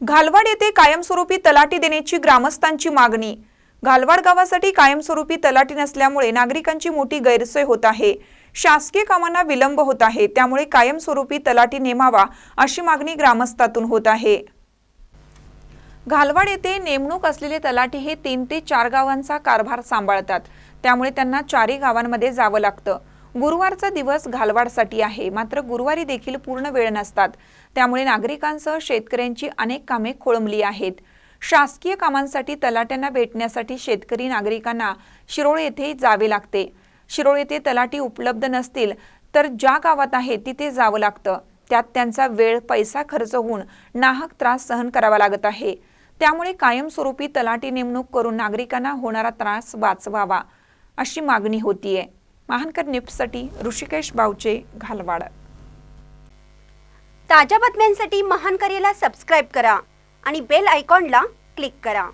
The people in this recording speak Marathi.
घालवाड येथे कायमस्वरूपी तलाठी देण्याची ग्रामस्थांची मागणी. घालवाड गावासाठी कायमस्वरूपी तलाठी नसल्यामुळे नागरिकांची मोठी गैरसोय होत आहे. शासकीय कामांना विलंब होत आहे. त्यामुळे कायमस्वरूपी तलाठी नेमावा अशी मागणी ग्रामस्थातून होत आहे. घालवाड येथे नेमणूक असलेले तलाठी हे तीन ते चार गावांचा कारभार सांभाळतात. त्यामुळे त्यांना चारही गावांमध्ये जावं लागतं. गुरुवारचा दिवस घालवाडसाठी आहे. मात्र गुरुवारी देखील पूर्ण वेळ नसतात. त्यामुळे नागरिकांसह शेतकऱ्यांची अनेक कामे खोळंबली आहेत. शासकीय कामांसाठी तलाट्यांना भेटण्यासाठी शेतकरी नागरिकांना शिरोळ येथे जावे लागते. शिरोळ येथे तलाठी उपलब्ध नसतील तर ज्या गावात आहे तिथे जावं लागतं. त्यात त्यांचा वेळ पैसा खर्च होऊन नाहक त्रास सहन करावा लागत आहे. त्यामुळे कायमस्वरूपी तलाठी नेमणूक करून नागरिकांना होणारा त्रास वाचवावा अशी मागणी होतीये. महानकर न्यूजसाठी ऋषिकेश बावचे घालवाड. ताज्या बातम्यांसाठी महानकरीला सबस्क्राईब करा आणि बेल आयकॉनला क्लिक करा.